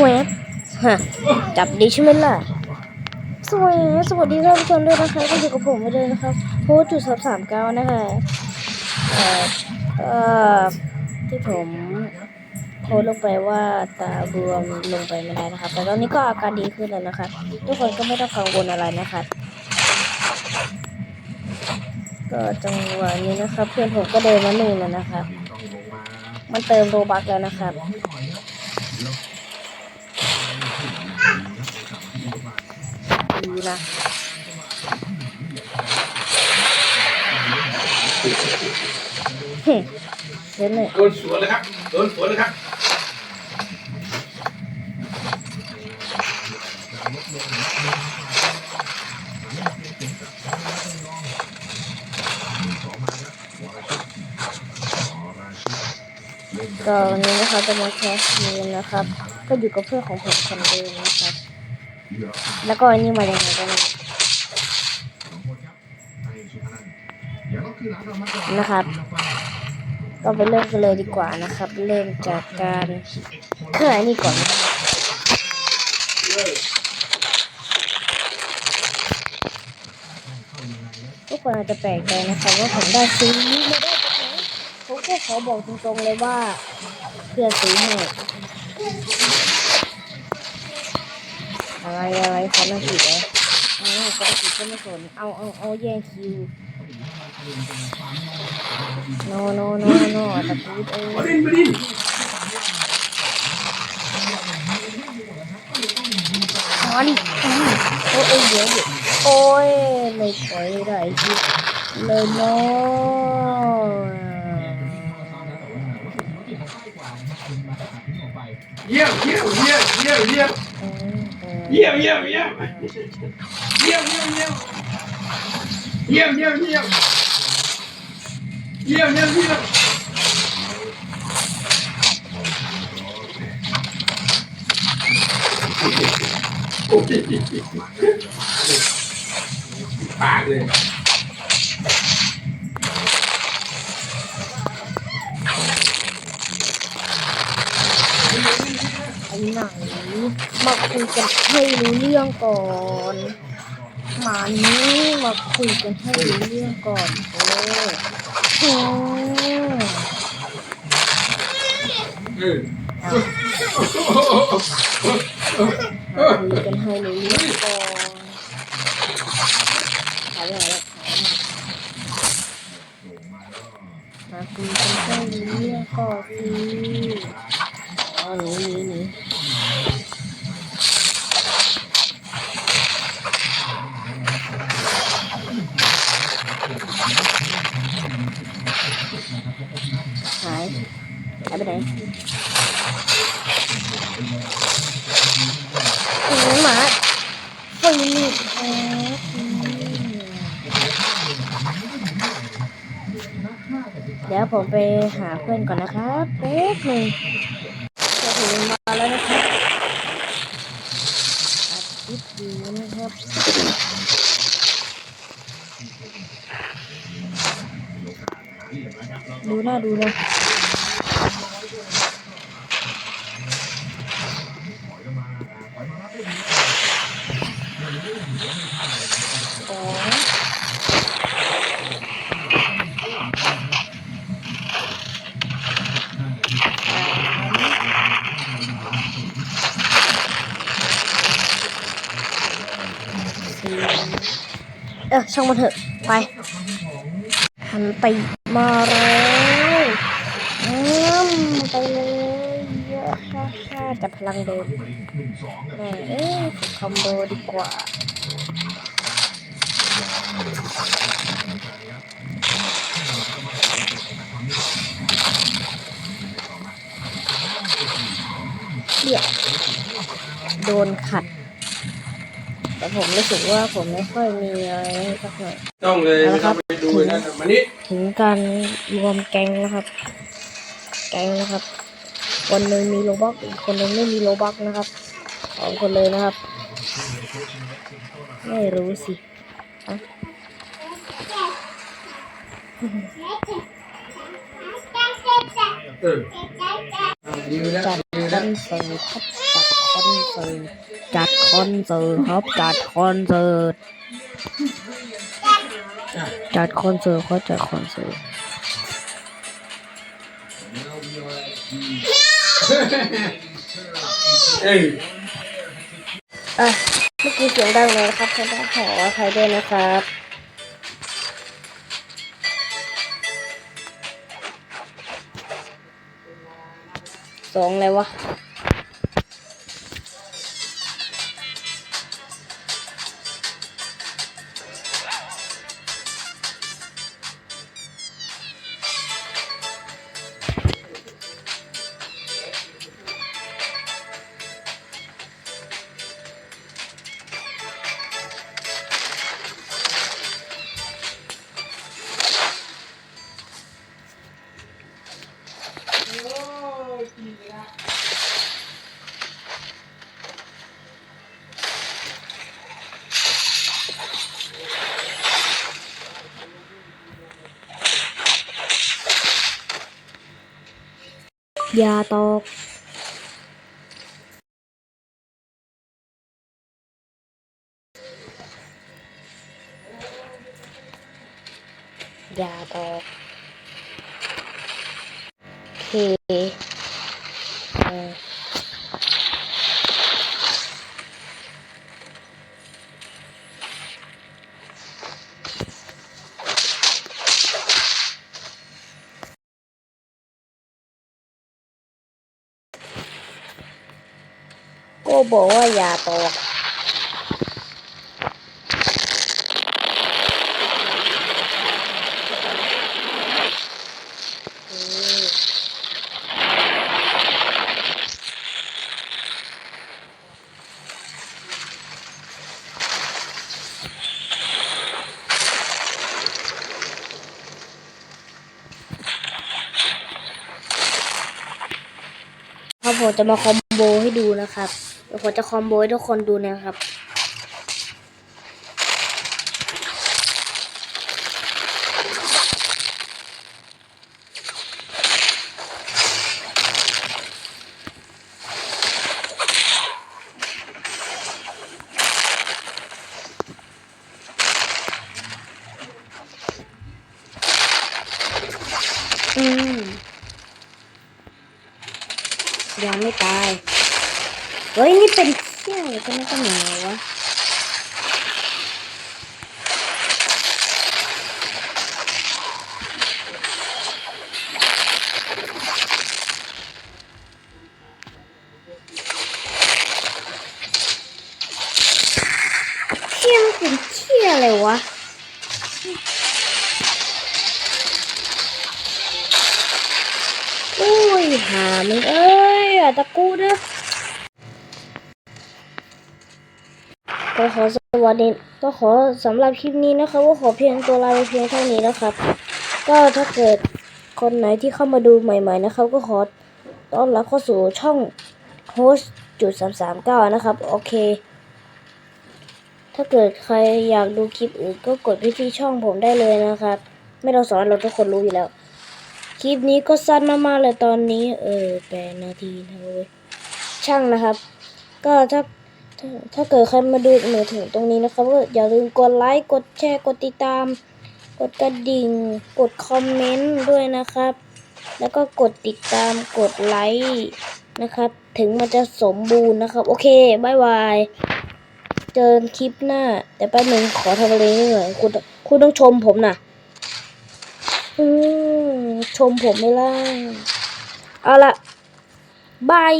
แวบฮะจับดีใช่ไหมล่ะสวัสดีสวัสดีท่านผู้ชมด้วยนะคะก็อยู่กับผมไปเลยนะครับโพสจุดสามสามเก้านะคะเอ่อเอ่อที่ผมโพสลงไปว่าตาบวมลงไปไม่ได้นะครับแต่ตอนนี้ก็อาการดีขึ้นแล้วนะครับทุกคนก็ไม่ต้องกังวลอะไรนะครับก็จังหวะนี้นะครับเพื่อนผมก็เดินมาหนึ่งแล้วนะครับ มันเติมโรบักแล้วนะครับ ดีนะเฮ้ยเดี๋ยวหน่อยโดนสวนเลยครับโดนสวนเลยครับก็วันนี้นะคะจะมาแคสทีมนะครับ ก็อยู่กับเพื่อนของผมคนเดิมนะครับ แล้วก็อันนี้มาอย่างไรกันนะครับ ก็ไปเริ่มกันเลยดีกว่านะครับ เริ่มจากการเคลื่อนอันนี้ก่อนนะทุกคนอาจจะแปลกใจนะครับว่าผมได้ซื้อนี้มาได้จากไหนผมก็ขอบอกตรงๆเลยว่าเพื่อนซื้อให้ อะไรอะไรเขาหน้าผิดเหรอเอาเขาหน้าผิดก็ไม่สนเอาเอาเอาแย่งคิวโนโนโนโนตะพูดเอ้ยอ๋อดิโอ้ยเอ้ยเดี๋ยวเโอ้ยไม่ปล่อยได้คิดเลยเนาะเยี่ยมเยี่ยมเยี่ยมเยี่ยมเยี่ยม เออเออเยี่ยมเยี่ยมเยี่ยมเยี่ยมเยี่ยมเยี่ยมเยี่ยมเยี่ยมเยี่ยมเยี่ยมเยี่ยมเยี่ยมโอ้ยปากเลย ไอ้ไหน มาคุยกันให้รู้เรื่องก่อนมานี้มาคุยกันให้รู้เรื่องก่อนโอ้ยอืมเออเอามาคุยกันให้รู้เรื่องก่อนหายไปไหนแล้วมาคุยกันให้รู้เรื่องก่อนสิอ๋อหนีหนีหนีหายหายไปไหนโอ้ยหมาปืนนี่แอ๊ะอืมเดี๋ยวผมไปหาเพื่อนก่อนนะครับแป๊บหนึ่งจะถึงมาแล้วนะครับอัดคลิปอยู่นะครับดูหน้าดูเลย สองสี่เออช่างมันเถอะ ไป หันไปมาแล้วอืมไปเลยเยอะฮ่าฮ่าจับพลังเดิมแหมเอ๊ะคอมโบดีกว่า เดี๋ยว โดนขัด แต่ผมรู้สึกว่าผมไม่ค่อยมีอะไรสักหน่อยต้องเลยไม่ต้องไปดูนะมานี่ถึงการรวมแก๊งนะครับ แก๊งนะครับ คนหนึ่งมีโลบ็อกอีกคนหนึ่งไม่มีโลบ็อกนะครับสองคนเลยนะครับ ไม่รู้สิอะเออดีแล้วจัดดีกัแล้วนใส่ทับจัดค อนเสิร์ตจัดคอนเสิร์ตครับจัดคอนเสิร์ตจัดคอนเสิร์ตเขาจัดคอนเสิร์ตเอ้ยอะเมื่อกี้เสียงดังเลยนะครับขอต้องขออภัยด้วยนะครับสองเลยวะ อย่าตกอ ก็บอกว่าอย่าตกอืมครับผมจะมาคอมโบให้ดูนะครับ เดี๋ยวผมจะคอมโบให้ทุกคนดูนะครับ อืม ยังไม่ตาย เฮ้ยนี่เป็นเชี่ยอะไรกันนะกันหนาวะเชี่ยมันเป็นเชี่ยอะไรวะอุ้ยหามึงเอ้ยตะกูเด้อ ก็ขอสวัสดีก็ขอสำหรับคลิปนี้นะครับก็ขอเพียงตัวลาไปเพียงเท่านี้นะครับ ก็ถ้าเกิดคนไหนที่เข้ามาดูใหม่ ๆ นะครับ ก็ขอต้อนรับเข้าสู่ช่องโฮสจุดสามสามเก้านะครับ โอเค ถ้าเกิดใครอยากดูคลิปอื่นก็กดไปที่ช่องผมได้เลยนะครับ ไม่ต้องสอนเราทุกคนรู้อยู่แล้ว คลิปนี้ก็สั้นมากๆเลยตอนนี้ เออแปดนาทีนะเว้ยช่างนะครับ ก็ถ้า ถ้าเกิดใครมาดูมาถึงตรงนี้นะครับก็อย่าลืมกดไลค์กดแชร์กดติดตาม กดกระดิ่ง กดคอมเมนต์ด้วยนะครับ แล้วก็กดติดตามกดไลค์นะครับ ถึงมันจะสมบูรณ์นะครับ โอเคบายบายเจอกันคลิปหน้า แต่แป๊บนึงขอทำอะไรนิดหน่อยคุณคุณต้องชมผมนะอืมชมผมไม่ล่ะเอาละบาย